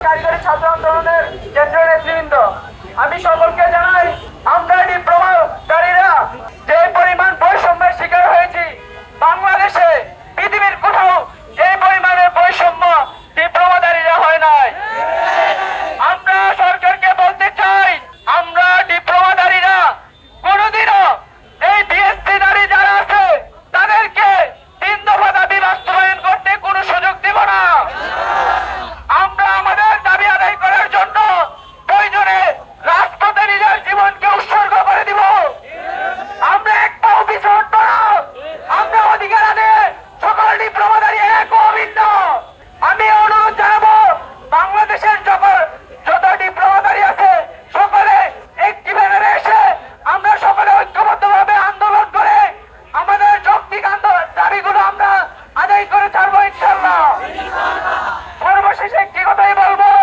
কারিগরি ছাত্র আন্দোলনের কেন্দ্রীয় নেতৃবৃন্দ। আমি সকলকে জানাই আমরা 干了。